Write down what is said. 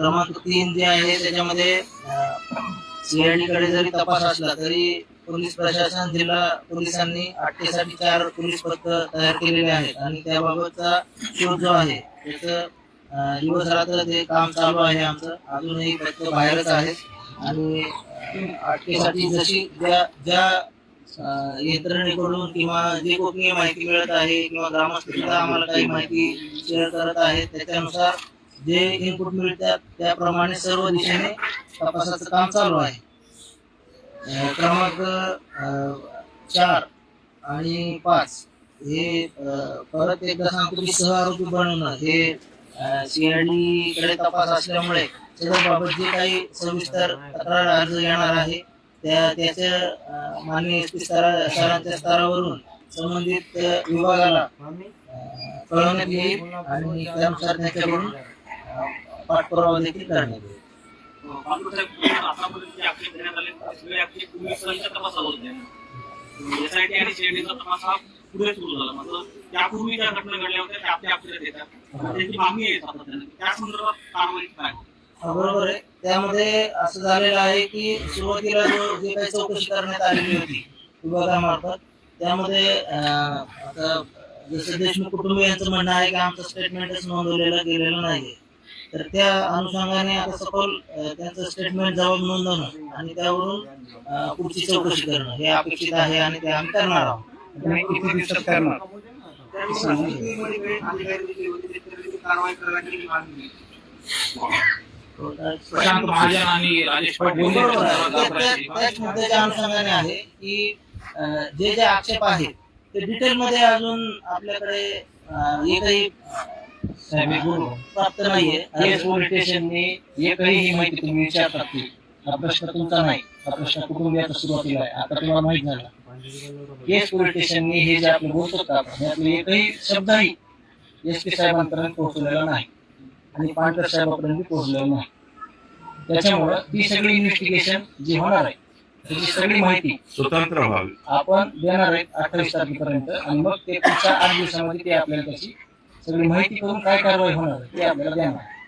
क्रमांक तीन जे आहे त्याच्यामध्ये सीआयडी कडे जरी तपास असला तरी पोलीस प्रशासन जिल्हा पोलिसांनी अटकेसाठी चार पोलीस पथक तयार केलेले आहेत. आणि त्याबाबतचा शोध जो आहे त्याचं अं, दिवस रात्र ते काम चालू आहे आमचं. अजूनही पथक बाहेरच आहेत. आणि अटकेसाठी जशी ज्या ज्या यंत्रणेकडून किंवा जे गोपनीय माहिती मिळत आहे किंवा ग्रामस्थ आम्हाला काही माहिती शेअर करत आहेत त्याच्यानुसार जे इनपुट मिळतात त्याप्रमाणे सर्व दिशेने तपासाचं काम चालू आहे. क्रमांक चार आणि पाच हे परत एकदा सांगतो की सह आरोपी बनवणं हे सीआयडी कडे तपास असल्यामुळे त्याच्याबाबत जे काही सविस्तर तक्रार अर्ज येणार आहे त्या त्याच्या अं, माननीय स्तरावरून संबंधित विभागाला कळवण्यात येईल आणि त्यानुसार त्याच्याकडून पाठपुरावा देखील करण्यात येईल. एसआयटी आणि तपास हा पुढे सुरू झाला मात्र त्यापूर्वी ज्या घटना घडल्या होत्या त्या आपल्या आपल्याला देतात त्यांची मागणी आहे सातत्याने त्या संदर्भात कारवाई काय बरोबर आहे. त्यामध्ये असं झालेलं आहे की सुरुवातीला जो जे काही चौकशी करण्यात आलेली होती विभागामार्फत त्यामध्ये जसं देशमुख कुटुंबियांचं म्हणणं आहे की आमचं स्टेटमेंटच नोंदवलेलं गेलेलं नाही तर त्या अनुषंगाने आता सखोल त्यांचं स्टेटमेंट जबाब नोंदवणं आणि त्यावरून पुढची चौकशी करणं हे अपेक्षित आहे आणि ते आम्ही करणार आहोत. तुम्ही किती दिवसात करणार. प्रशांत महाजन आणि राजेश पाटील त्याच मुद्द्याच्या अनुषंगाने आहे की जे जे आक्षेप आहेत ते डिटेल मध्ये अजून आपल्याकडे एकही प्राप्त नाहीये. केस पोलीस स्टेशनने एकही ही माहिती तुम्ही विचारतात की हा प्रश्न तुमचा नाही. हा प्रश्न कुटुंबियाचा सुरुवातीला आहे. आता तुम्हाला माहीत झाला. केस पोलीस स्टेशनने हे जे आपले बोलतो का आपण यातले एकही शब्दही एस पी साहेबांपर्यंत पोहोचलेला नाही. आणि पांढर साहेबांपर्यंत पोहोचलेला नाही. त्याच्यामुळं ती सगळी इन्व्हेस्टिगेशन जी होणार आहे त्याची सगळी माहिती स्वतंत्र व्हावे. आपण देणार आहेत अठ्ठावीस तारखेपर्यंत. आणि मग ते पुढच्या आठ दिवसामध्ये ते आपल्याला त्याची सगळी माहिती करून काय कारवाई होणार ते आपल्याला देणार आहे.